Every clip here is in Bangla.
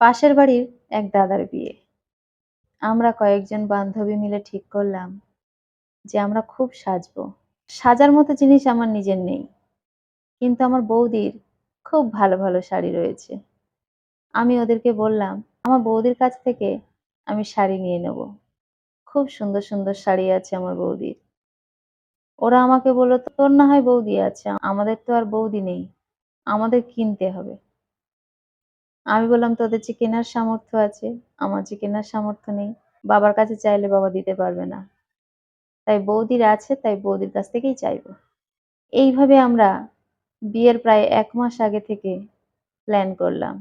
পাশের বাড়ির এক দাদার বিয়ে। আমরা কয়েকজন বান্ধবী মিলে ঠিক করলাম যে আমরা খুব সাজবো। সাজার মতো জিনিস আমার নিজের নেই। কিন্তু আমার বৌদির খুব ভালো ভালো শাড়ি রয়েছে। আমি ওদেরকে বললাম, আমার বৌদির কাছ থেকে আমি শাড়ি নিয়ে নেব। খুব সুন্দর সুন্দর শাড়ি আছে আমার বৌদির। ওরা আমাকে বলল, তোর না হয় বৌদি আছে, আমাদের তো আর বৌদি নেই। আমাদের কিনতে হবে। আমি বললাম, তোদের যে কেনার সামর্থ্য আছে, আমার যে কেনার সামর্থ্য নেই, বাবার কাছে চাইলে বাবা দিতে পারবে না। তাই বৌদির আছে, তাই বৌদির কাছ থেকেই চাইব। এইভাবে আমরা বিয়ের প্রায় এক মাস আগে থেকে প্ল্যান করলাম।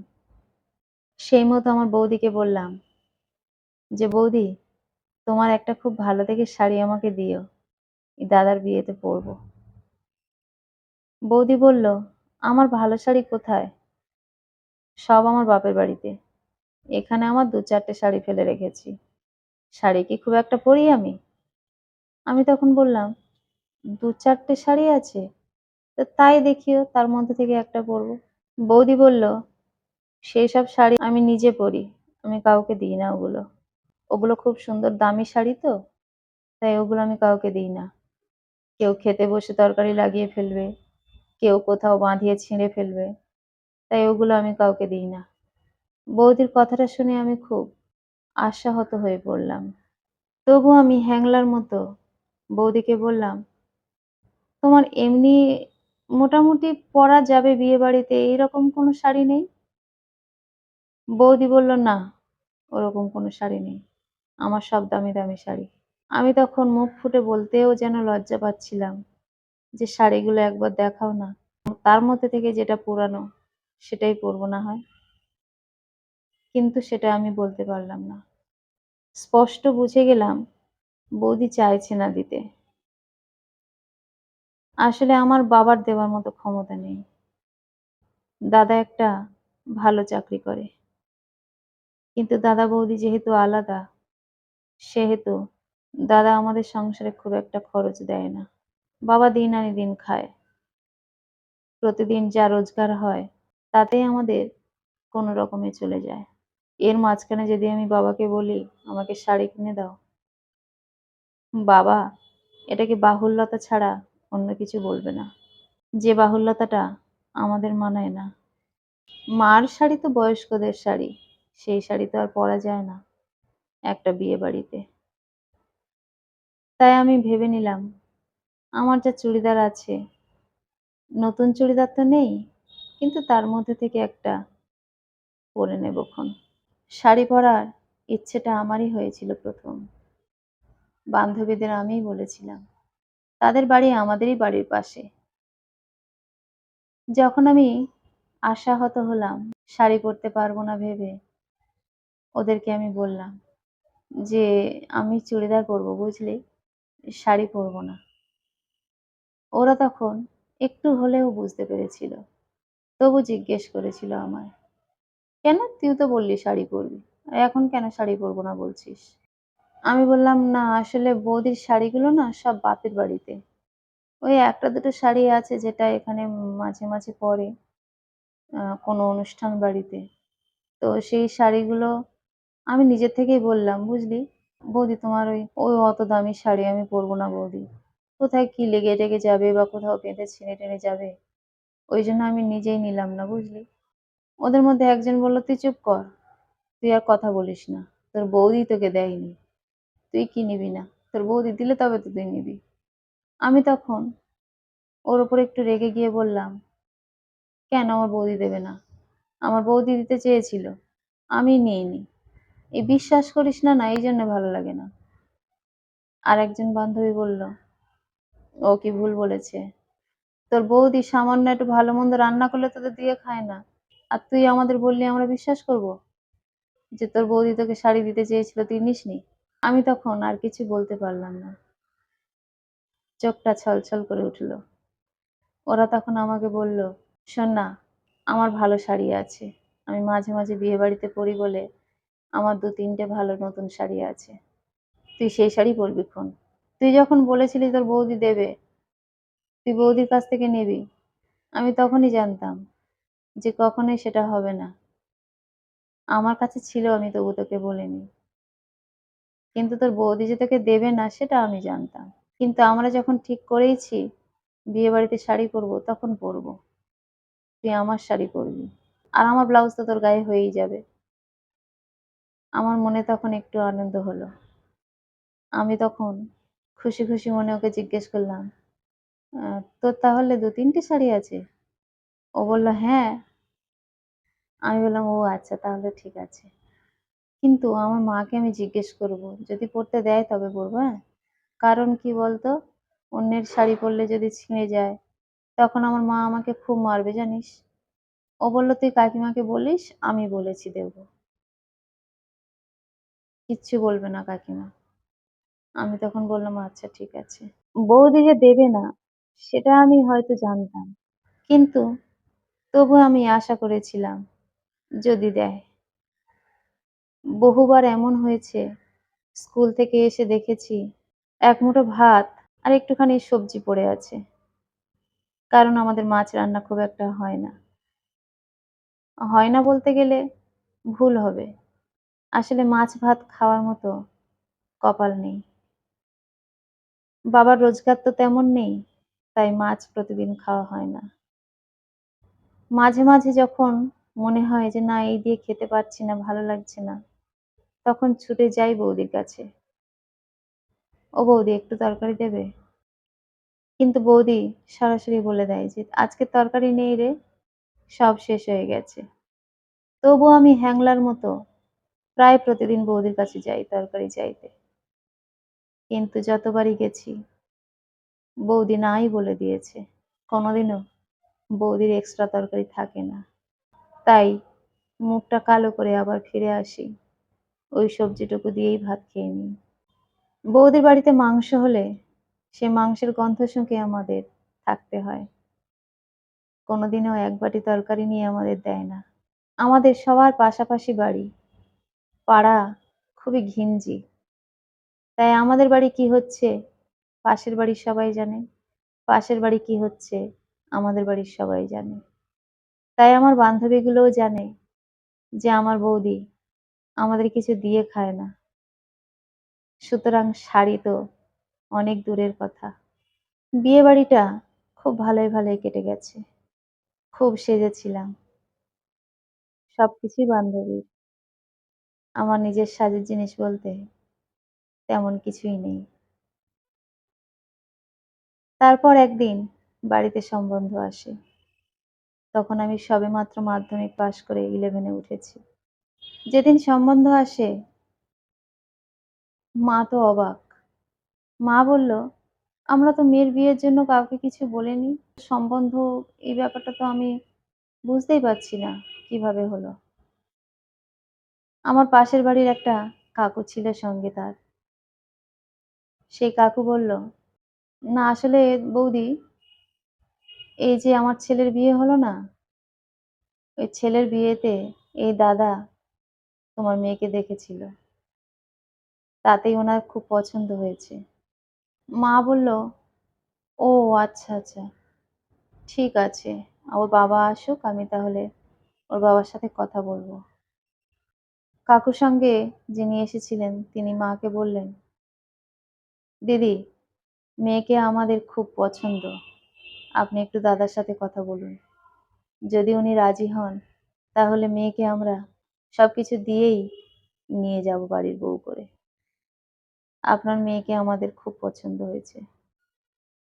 সেই মতো আমার বৌদিকে বললাম যে, বৌদি, তোমার একটা খুব ভালো দেখে শাড়ি আমাকে দিও দাদার বিয়েতে পরবো। বৌদি বলল, আমার ভালো শাড়ি কোথায়? সব আমার বাপের বাড়িতে। এখানে আমার দু চারটে শাড়ি ফেলে রেখেছি। শাড়ি কি খুব একটা পরি আমি? আমি তখন বললাম, দু চারটে শাড়ি আছে? তো তাই দেখিও, তার মধ্যে থেকে একটা পরবো। বৌদি বলল, সেই সব শাড়ি আমি নিজে পরি, আমি কাউকে দিই না ওগুলো। ওগুলো খুব সুন্দর দামি শাড়ি তো, তাই ওগুলো আমি কাউকে দিই না। কেউ খেতে বসে তরকারি লাগিয়ে ফেলবে, কেউ কোথাও বাঁধিয়ে ছিঁড়ে ফেলবে তাই ওগুলো আমি কাউকে দিই না। বৌদির কথাটা শুনে আমি খুব আশাহত হয়ে পড়লাম। তবু আমি হ্যাংলার মতো বৌদিকে বললাম, তোমার এমনি মোটামুটি পরা যাবে বিয়ে বাড়িতে এইরকম কোনো শাড়ি নেই? বৌদি বলল, না, ওরকম কোনো শাড়ি নেই। আমার সব দামি দামি শাড়ি। আমি তখন মুখ ফুটে বলতেও যেন লজ্জা পাচ্ছিলাম যে শাড়িগুলো একবার দেখাও না। তার মধ্যে থেকে যেটা পুরানো সেটাই পরবো না হয়। কিন্তু সেটা আমি বলতে পারলাম না। স্পষ্ট বুঝে গেলাম, বৌদি চাইছে না দিতে। আসলে আমার বাবার দেওয়ার মতো ক্ষমতা নেই। দাদা একটা ভালো চাকরি করে। কিন্তু দাদা বৌদি যেহেতু আলাদা, সেহেতু দাদা আমাদের সংসারে খুব একটা খরচ দেয় না। বাবা দিন আনি দিন খায়। প্রতিদিন যা রোজগার হয় তাতেই আমাদের কোনো রকমে চলে যায়। এর মাঝখানে যদি আমি বাবাকে বলি, আমাকে শাড়ি কিনে দাও। বাবা এটাকে বাহুল্যতা ছাড়া অন্য কিছু বলবে না। যে বাহুল্যতাটা আমাদের মানায় না। মার শাড়ি তো বয়স্কদের শাড়ি, সেই শাড়ি তো আর পরা যায় না একটা বিয়ে বাড়িতে। তাই আমি ভেবে নিলাম, আমার যা চুড়িদার আছে, নতুন চুড়িদার তো নেই কিন্তু তার মধ্যে থেকে একটা পরে নেবক্ষণ শাড়ি পরার ইচ্ছেটা আমারই হয়েছিল প্রথম। বান্ধবীদের আমিই বলেছিলাম, তাদের বাড়ি আমাদেরই বাড়ির পাশে। যখন আমি আশাহত হলাম, শাড়ি পরতে পারব না ভেবে, ওদেরকে আমি বললাম, যে আমি চুড়িদার পরবো, বুঝলি? শাড়ি পরবো না। ওরা তখন একটু হলেও বুঝতে পেরেছিল। তবু জিজ্ঞেস করেছিল আমায়, কেন তুই তো বললি শাড়ি পরবি? এখন কেন শাড়ি পরবো না বলছিস? আমি বললাম, না, আসলে বৌদির শাড়িগুলো না সব বাপের বাড়িতে। ওই একটা দুটো শাড়ি আছে যেটা এখানে মাঝে মাঝে পরে কোনো অনুষ্ঠান বাড়িতে। তো সেই শাড়িগুলো আমি নিজের থেকেই বললাম, বুঝলি, বৌদি তোমার ওই ওই অত দামি শাড়ি আমি পরবো না বৌদি। কোথায় কি লেগে টেগে যাবে বা কোথাও বেঁধে ছিঁড়ে টেনে যাবে? ওই জন্য আমি নিজেই নিলাম না, বুঝলি? ওদের মধ্যে একজন বলল, তুই চুপ কর, তুই আর কথা বলিস না, তোর বৌদি তোকে দেয়নি, তুই কি নিবি না? তোর বৌদি দিলে তবে তো তুই নিবি। আমি তখন ওর ওপর একটু রেগে গিয়ে বললাম, কেন আমার বৌদি দেবে না? আমার বৌদি দিতে চেয়েছিল, আমি নিইনি। এই বিশ্বাস করিস না না, এই জন্য ভালো লাগে না। আর একজন বান্ধবী বলল, ও কি ভুল বলেছে? তোর বৌদি সামান্য একটু ভালো মন্দ রান্না করলে তোদের দিয়ে খায় না। আর তুই আমাদের বললি আমরা বিশ্বাস করব যে তোর বৌদি তোকে শাড়ি দিতে চেয়েছিল, তুই নিসনি। আমি তখন আর কিছু বলতে পারলাম না। চোখটা ছলছল করে উঠল। ওরা তখন আমাকে বলল, শোন না, আমার ভালো শাড়ি আছে। আমি মাঝে মাঝে বিয়ে বাড়িতে পরি বলে আমার দু তিনটে ভালো নতুন শাড়ি আছে। তুই সেই শাড়ি পরবি খন। তুই যখন বলেছিলি তোর বৌদি দেবে তুই বৌদির কাছ থেকে নিবি আমি তখনই জানতাম যে কখনোই সেটা হবে না আমার কাছে ছিল আমি তবু তোকে বলিনি। কিন্তু তোর বৌদি যে তোকে দেবে না সেটা আমি জানতাম। কিন্তু আমরা যখন ঠিক করেইছি বিয়ে বাড়িতে শাড়ি পরবো তখন পরবো। তুই আমার শাড়ি পরবি। আর আমার ব্লাউজ তো তোর গায়ে হয়েই যাবে। আমার মনে তখন একটু আনন্দ হলো। আমি তখন খুশি, খুশি মনে ওকে জিজ্ঞেস করলাম, তোর তাহলে দু তিনটে শাড়ি আছে? ও বলল, "হ্যাঁ।" আমি বললাম, "ও আচ্ছা তাহলে ঠিক আছে। কিন্তু আমার মাকে আমি জিজ্ঞেস করব। যদি পরতে দেয় তবে পরবো, হ্যাঁ? কারণ কি বলতো? অন্যের শাড়ি পরলে যদি ছিঁড়ে যায়, তখন আমার মা আমাকে খুব মারবে জানিস?" ও বলল, "তুই কাকিমাকে বলিস, আমি বলেছি দেবো।" কিচ্ছু বলবে না কাকিমা। আমি তখন বললাম, "আচ্ছা ঠিক আছে।" বৌদি যে দেবে না, সেটা আমি হয়তো জানতাম। কিন্তু তবু আমি আশা করেছিলাম, যদি দেয়। বহুবার এমন হয়েছে, স্কুল থেকে এসে দেখেছি এক মুঠো ভাত আর একটুখানি সবজি পড়ে আছে। কারণ আমাদের মাছ রান্না খুব একটা হয় না। হয় না বলতে গেলে ভুল হবে। আসলে মাছ ভাত খাওয়ার মতো কপাল নেই। বাবার রোজগার তো তেমন নেই, তাই মাছ প্রতিদিন খাওয়া হয় না। মাঝে, মাঝে যখন মনে হয় যে না এই দিয়ে খেতে পারছি না, ভালো লাগছে না, তখন ছুটে যাই বৌদির কাছে। "ও বৌদি একটু তরকারি দেবে?" কিন্তু বৌদি সরাসরি বলে দেয় যে, "আজকে তরকারি নেই রে, সব শেষ হয়ে গেছে।" তবুও আমি হ্যাংলার মতো প্রায় প্রতিদিন বৌদির কাছে যাই তরকারি চাইতে। কিন্তু যতবারই গেছি, বৌদি নাই বলে দিয়েছে। কোনোদিনও বৌদির এক্সট্রা তরকারি থাকে না। তাই মুখটা কালো করে আবার ফিরে আসি। ওই সবজিটুকু দিয়েই ভাত খেয়ে নিই। বৌদির বাড়িতে মাংস হলে সে মাংসের গন্ধ শুঁকে আমাদের থাকতে হয়। কোনোদিনও এক বাটি তরকারি নিয়ে আমাদের দেয় না। আমাদের সবার পাশাপাশি বাড়ি। পাড়া খুবই ঘিঞ্জি। তাই আমাদের বাড়ি কি হচ্ছে পাশের বাড়ির সবাই জানে। পাশের বাড়ি কি হচ্ছে আমাদের বাড়ির সবাই জানে। তাই আমার বান্ধবীগুলোও জানে যে আমার বৌদি আমাদের কিছু দিয়ে খায় না। সুতরাং শাড়ি তো অনেক দূরের কথা। বিয়ে বাড়িটা খুব ভালোই, ভালোই কেটে গেছে। খুব সেজেছিলাম। সবকিছুই বান্ধবীর। আমার নিজের সাজের জিনিস বলতে তেমন কিছুই নেই। তারপর একদিন বাড়িতে সম্বন্ধ আসে। তখন আমি সবেমাত্র মাধ্যমিক পাশ করে ইলেভেনে উঠেছি। যেদিন সম্বন্ধ আসে মা তো অবাক। মা বলল, "আমরা তো মেয়ের বিয়ের জন্য কাউকে কিছু বলিনি। সম্বন্ধ এই ব্যাপারটা তো আমি বুঝতেই পারছি না কীভাবে হলো?" আমার পাশের বাড়ির একটা কাকু ছিল সঙ্গে তার। সেই কাকু বলল, "না আসলে বৌদি, এই যে আমার ছেলের বিয়ে হলো না? ওই ছেলের বিয়েতে এই দাদা তোমার মেয়েকে দেখেছিল। তাতেই ওনার খুব পছন্দ হয়েছে।" মা বলল, "ও আচ্ছা, আচ্ছা। ঠিক আছে। ওর বাবা আসুক আমি তাহলে ওর বাবার সাথে কথা বলব কাকুর সঙ্গে যিনি এসেছিলেন তিনি মাকে বললেন, "দিদি, মেয়েকে আমাদের খুব পছন্দ। আপনি একটু দাদার সাথে কথা বলুন। যদি উনি রাজি হন তাহলে মেয়েকে আমরা সব কিছু দিয়েই নিয়ে যাব বাড়ির বউ করে। আপনার মেয়েকে আমাদের খুব পছন্দ হয়েছে।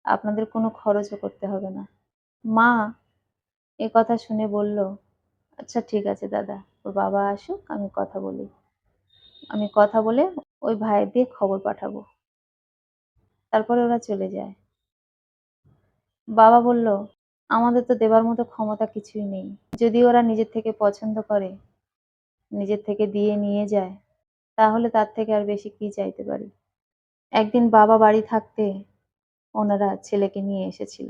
আপনাদের কোনো খরচও করতে হবে না।" মা এ কথা শুনে বলল, "আচ্ছা ঠিক আছে দাদা, ওর বাবা আসুক আমি কথা বলি। আমি কথা বলে ওই ভাইয়ের দিয়ে খবর পাঠাবো।" তারপরে ওরা চলে যায়। বাবা বলল, "আমাদের তো দেবার মতো ক্ষমতা কিছুই নেই। যদি ওরা নিজের থেকে পছন্দ করে, নিজের থেকে দিয়ে নিয়ে যায়, তাহলে তার থেকে আর বেশি কি চাইতে পারি?" একদিন বাবা বাড়ি থাকতে ওনারা ছেলেকে নিয়ে এসেছিল।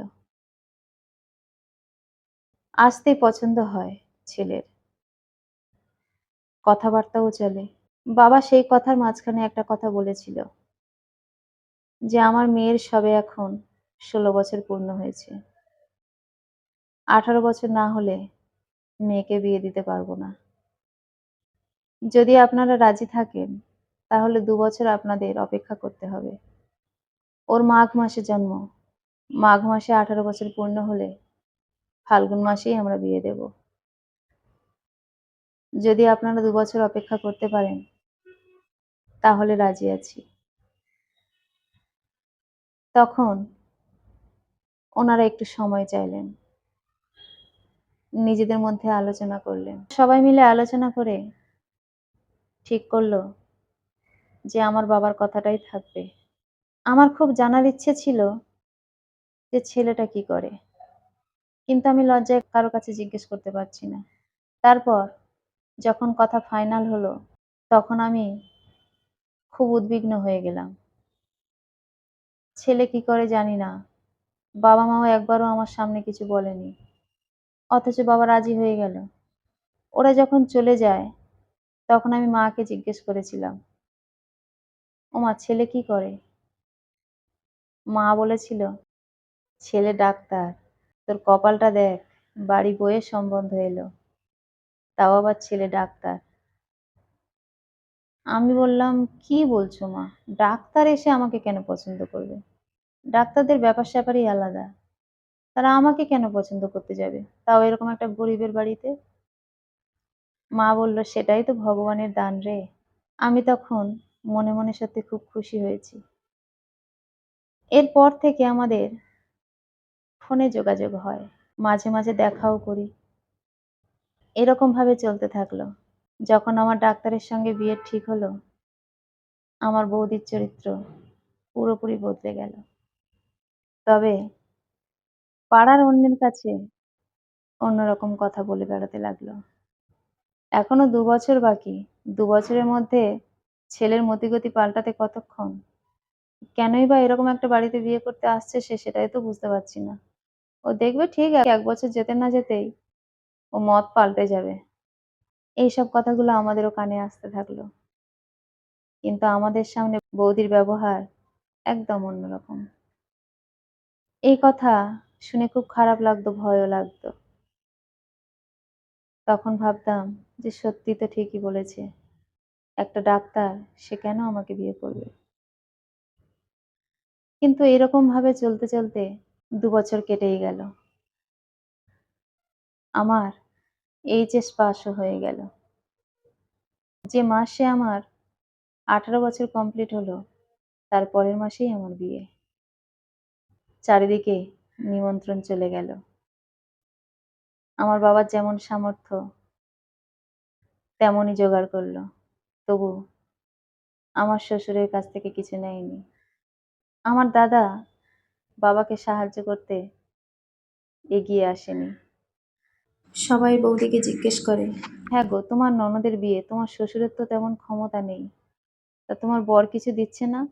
আসতেই পছন্দ হয় ছেলের। কথাবার্তাও চলে। বাবা সেই কথার মাঝখানে একটা কথা বলেছিল যে, "আমার মেয়ের সবে এখন ১৬ বছর পূর্ণ হয়েছে। ১৮ বছর না হলে মেয়েকে বিয়ে দিতে পারব না।" যদি আপনারা রাজি থাকেন তাহলে দু বছর আপনাদের অপেক্ষা করতে হবে ওর মাঘ মাসে জন্ম মাঘ মাসে আঠারো বছর পূর্ণ হলে ফাল্গুন মাসেই আমরা বিয়ে দেব যদি আপনারা দু বছর অপেক্ষা করতে পারেন তাহলে রাজি আছি তখন ওনারা একটু সময় চাইলেন। নিজেদের মধ্যে আলোচনা করলেন। সবাই মিলে আলোচনা করে ঠিক করল যে আমার বাবার কথাটাই থাকবে। আমার খুব জানার ইচ্ছে ছিল যে ছেলেটা কি করে। কিন্তু আমি লজ্জায় কারও কাছে জিজ্ঞেস করতে পারছি না। তারপর যখন কথা ফাইনাল হলো, তখন আমি খুব উদ্বিগ্ন হয়ে গেলাম। ছেলে কি করে জানি না। বাবা মাও একবারও আমার সামনে কিছু বলেনি। অথচ বাবা রাজি হয়ে গেল। ওরা যখন চলে যায়, তখন আমি মাকে জিজ্ঞেস করেছিলাম, ও মা, ছেলে কি করে? মা বলেছিল, ছেলে ডাক্তার, তোর কপালটা দেখ, বাড়ি বইয়ের সম্বন্ধ এলো। তাও আবার ছেলে ডাক্তার। আমি বললাম, কি বলছো মা? ডাক্তার এসে আমাকে কেন পছন্দ করবে? ডাক্তারদের ব্যাপার স্যাপারই আলাদা। তারা আমাকে কেন পছন্দ করতে যাবে? তাও এরকম একটা গরিবের বাড়িতে? মা বলল, সেটাই তো ভগবানের দান রে। আমি তখন মনে মনে সত্যি খুব খুশি হয়েছি। এরপর থেকে আমাদের ফোনে যোগাযোগ হয়। মাঝে মাঝে দেখাও করি। এরকম ভাবে চলতে থাকল। যখন আমার ডাক্তারের সঙ্গে বিয়ে ঠিক হলো, আমার বৌদির চরিত্র পুরোপুরি বদলে গেল। তবে পাড়ার অন্যের কাছে অন্যরকম কথা বলে বেড়াতে লাগল। এখনও দু বছর বাকি। দু বছরের মধ্যে ছেলের মতিগতি পাল্টাতে কতক্ষণ? কেনই বা এরকম একটা বাড়িতে বিয়ে করতে আসছে সে সেটাই তো বুঝতে পারছি না। ও দেখবে ঠিক আছে, এক বছর যেতে না যেতেই ও মত পাল্টে যাবে। এইসব কথাগুলো আমাদেরও কানে আসতে থাকল। কিন্তু আমাদের সামনে বৌদির ব্যবহার একদম অন্যরকম। এই কথা শুনে খুব খারাপ লাগতো, ভয়ও লাগতো। তখন ভাবতাম যে সত্যি তো ঠিকই বলেছে, একটা ডাক্তার সে কেন আমাকে বিয়ে করবে? কিন্তু এরকম ভাবে চলতে চলতে দু বছর কেটেই গেল। আমার এইচএস পাসও হয়ে গেল। যে মাসে আমার আঠারো বছর কমপ্লিট হলো, তার পরের মাসেই আমার বিয়ে। চারিদিকে নিমন্ত্রণ চলে গেল। আমার বাবার যেমন সামর্থ্য তেমনই জোগাড় করল। তবু আমার শ্বশুরের কাছ থেকে কিছু নেয়নি। আমার দাদা বাবাকে সাহায্য করতে এগিয়ে আসেনি। সবাই বৌদিকে জিজ্ঞেস করে হ্যাঁ গো তোমার ননদের বিয়ে তোমার শ্বশুরের তো তেমন ক্ষমতা নেই। তা তোমার বর কিছু দিচ্ছে না?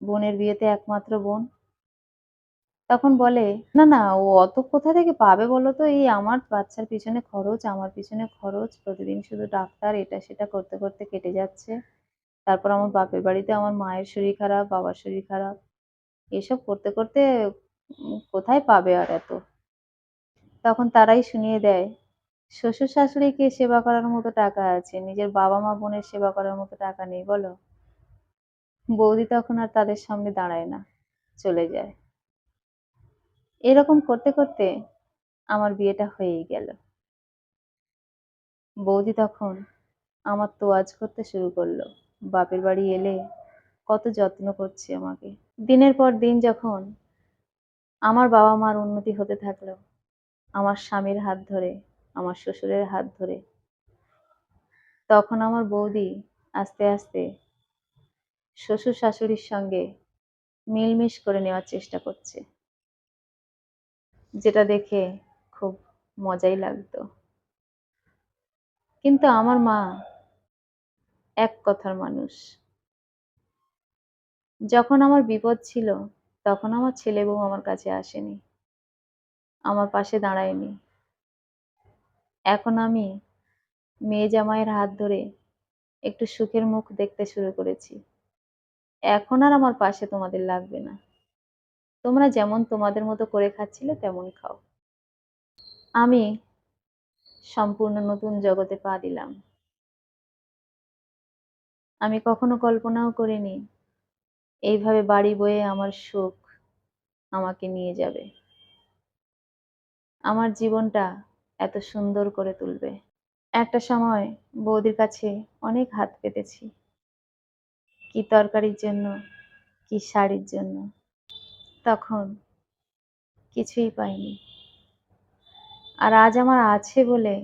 বোনের বিয়েতে একমাত্র বোন? তখন বলে, না না, ও অত কোথা থেকে পাবে বলো তো? এই আমার বাচ্চার পিছনে খরচ, আমার পিছনে খরচ। প্রতিদিন শুধু ডাক্তার, এটা সেটা করতে করতে কেটে যাচ্ছে। তারপর আমার বাপের বাড়িতে আমার মায়ের শরীর খারাপ, বাবার শরীর খারাপ। এসব করতে করতে কোথায় পাবে আর এত? তখন তারাই শুনিয়ে দেয়, শ্বশুর শাশুড়িকে সেবা করার মতো টাকা আছে? নিজের বাবা মা বোনের সেবা করার মতো টাকা নেই বলো? বৌদি তখন আর তাদের সামনে দাঁড়ায় না, চলে যায়। এরকম করতে করতে আমার বিয়েটা হয়েই গেল। বৌদি তখন আমার তোয়াজ করতে শুরু করল। বাপের বাড়ি এলে কত যত্ন করছে আমাকে। দিনের পর দিন যখন আমার বাবা মার উন্নতি হতে থাকল, আমার স্বামীর হাত ধরে, আমার শ্বশুরের হাত ধরে, তখন আমার বৌদি আস্তে আস্তে শ্বশুর শাশুড়ির সঙ্গে মিলমিশ করে নেওয়ার চেষ্টা করছে। যেটা দেখে খুব মজাই লাগতো। কিন্তু আমার মা এক কথার মানুষ। যখন আমার বিপদ ছিল, তখন আমার ছেলে বউ আমার কাছে আসেনি। আমার পাশে দাঁড়ায়নি। এখন আমি মেয়ে জামাইয়ের হাত ধরে একটু সুখের মুখ দেখতে শুরু করেছি। এখন আর আমার পাশে তোমাদের লাগবে না। তোমরা যেমন তোমাদের মতো করে খাচ্ছিলে তেমন খাও। আমি সম্পূর্ণ নতুন জগতে পা দিলাম। আমি কখনো কল্পনাও করিনি, এইভাবে বাড়ি বয়ে আমার সুখ আমাকে নিয়ে যাবে। আমার জীবনটা এত সুন্দর করে তুলবে। একটা সময় বৌদির কাছে অনেক হাত পেতেছি। কি তরকারির জন্য, কি শাড়ির জন্য। তখন কিছুই পাইনি। আর আজ আমার আছে বলে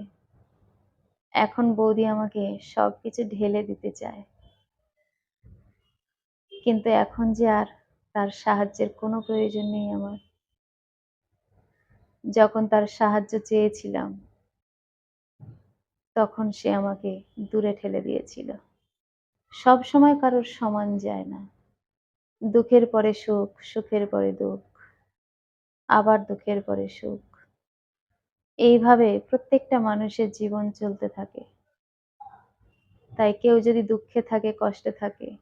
এখন বৌদি আমাকে সব কিছু ঢেলে দিতে চায়। কিন্তু এখন যে আর তার সাহায্যের কোনো প্রয়োজন নেই আমার। যখন তার সাহায্য চেয়েছিলাম, তখন সে আমাকে দূরে ঠেলে দিয়েছিল। সব সময় কারোর সমান যায় না। দুঃখের পরে সুখ, সুখের পরে দুঃখ, আবার দুঃখের পরে সুখ। এইভাবে প্রত্যেকটা মানুষের জীবন চলতে থাকে। তাই কেউ যদি দুঃখে থাকে, কষ্টে থাকে,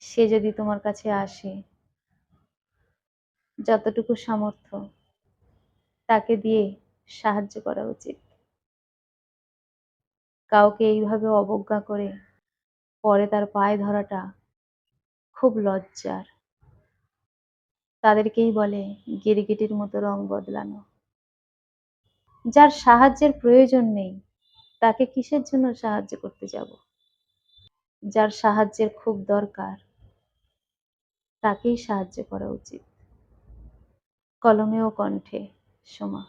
সে যদি তোমার কাছে আসে, যতটুকু সামর্থ্য, তাকে দিয়ে সাহায্য করা উচিত। কাউকে এইভাবে অবজ্ঞা করে পরে তার পায়ে ধরাটা খুব লজ্জার। তাদেরকেই বলে গিরগিটির মতো রং বদলানো। যার সাহায্যের প্রয়োজন নেই, তাকে কিসের জন্য সাহায্য করতে যাব? যার সাহায্যের খুব দরকার, তাকেই সাহায্য করা উচিত। কলমে ও কণ্ঠে, সোমা।